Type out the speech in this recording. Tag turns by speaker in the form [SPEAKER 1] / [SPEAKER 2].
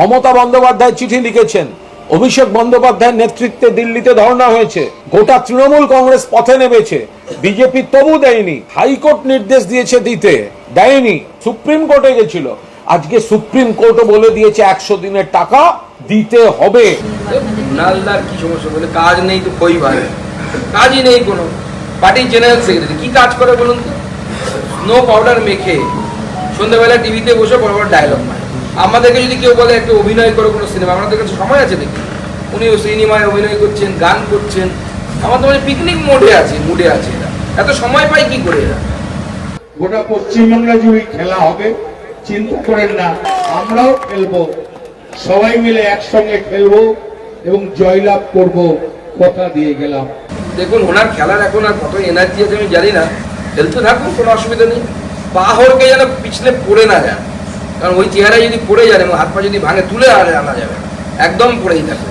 [SPEAKER 1] মমতা বন্দ্যোপাধ্যায় চিঠি লিখেছেন। অভিষেক বন্দ্যোপাধ্যায়ের নেতৃত্বে দিল্লিতে ধর্ণা হয়েছে। গোটা তৃণমূল কংগ্রেস পথে নেমেছে। বিজেপি তবু দেয়নি। হাইকোর্ট নির্দেশ দিয়েছে দিতে। দেয়নি। সুপ্রিম কোর্টে গেছিল। আজকে সুপ্রিম কোর্টও বলে দিয়েছে একশো দিনের টাকা দিতে হবে।
[SPEAKER 2] নালদার কি সমস্যা বলে? কাজ নেই তো কই ভাই কাজই নেই কোনো। পার্টির জেনারেল সেক্রেটারি, কি কাজ করে বলুন তো? স্নো পাউডার মেখে সন্ধ্যাবেলা টিভিতে বসে বড় বড় ডায়লগ মারে। আমাদেরকে যদি কেউ বলে একটু অভিনয় করো কোনো সিনেমা আমাদের কাছে সময় আছে দেখি উনি ওই সিনেমায় অভিনয় করছেন গান করছেন। আমাদের মানে পিকনিক মোডে আছে মুডে আছে এরা। এত সময় পাই কি করে এরা?
[SPEAKER 3] গোটা পশ্চিমবাংলা জুড়ে খেলা হবে চিন্তা করেন না আমরাও খেলব। সবাই মিলে একসঙ্গে খেলব এবং জয়লাভ করব কথা দিয়ে গেলাম।
[SPEAKER 2] দেখুন ওনার খেলার এখন আর কত এনার্জি আছে আমি জানি না। খেলতে থাকুন কোনো অসুবিধা নেই। পা হরকে যেন পিছলে পড়ে না যায়। কারণ ওই চেহারায় যদি পড়ে যায় এবং হাত পা যদি ভাঙে, তুলে আনা যাবে একদম পড়েই থাকবে।